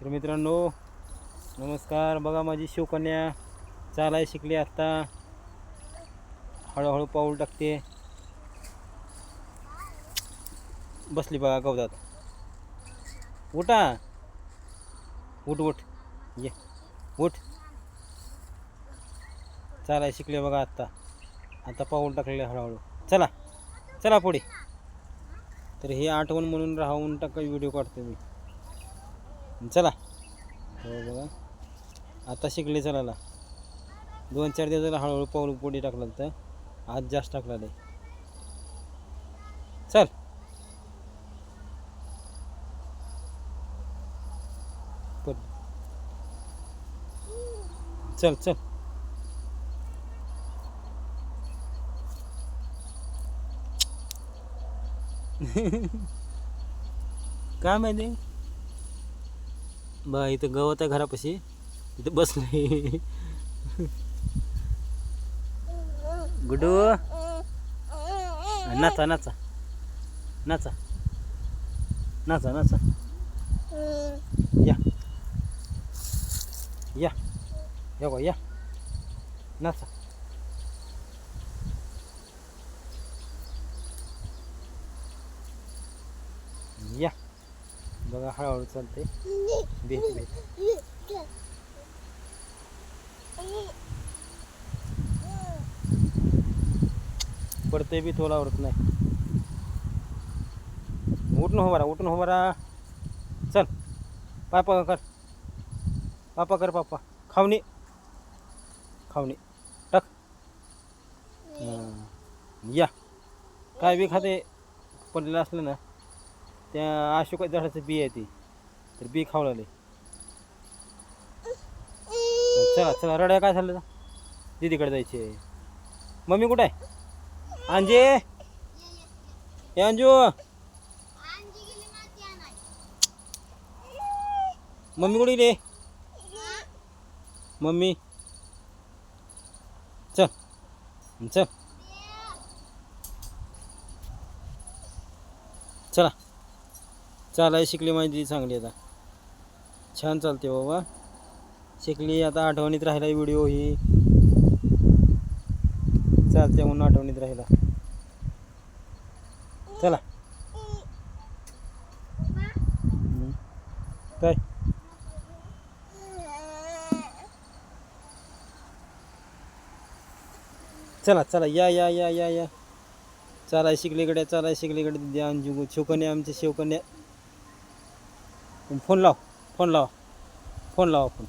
तर मित्रांनो नमस्कार. बघा माझी शिवकन्या चालाय शिकली आत्ता हळूहळू पाऊल टाकते. बसली बघा गवतात उठा. उठ उठ. ये. उठ. चालाय शिकले बघा आत्ता आता पाऊल टाकले हळूहळू. चला. चला पुढे. तर हे आठवण म्हणून राहून टाका व्हिडिओ काढतो मी. चला. हो बघा. आता शिकले चलाला दोन चार दिवस झाला हळूहळू पाऊल पोडी टाकलं तर. आज जास्त टाकला नाही. चल. चल चल. काय माहिती? बा इथं गवत आहे घरापाशी. इथं बसले गुडू नाचा नाचा. नाचा. नाचा नाचा. या. या. या बा या. नाचा. या. बघा हळूहळू चालते भेट भेट. पडते बी थोडा आवडत नाही. उठून हो बरा उठून हो बरा चल पापा कर. पापा कर पापा. खावणी खावणी टाक. या. काय बी खाते पडलेलं असलं ना. त्या अशोका झाडाचं बी आहे ती. तर बी खावलं चला चला रड्या काय झालं? दीदीकडे जायचे. मम्मी कुठं आहे? अंजे? अंजू? मम्मी कुठे गेली? मम्मी? चल चल. चला. चालाय शिकली माहिती चांगली आता. छान चालते बाबा. शिकली आता आठवणीत राहिला व्हिडिओ ही. चालते म्हणून आठवणीत राहिला. चला. काय? चला चला या या या या या. चालाय शिकलीकडे चालाय शिकलीकडे द्या अंजू शिवकन्या आमची शिवकन्या फोन लाव फोन लाव फोन लावा फोन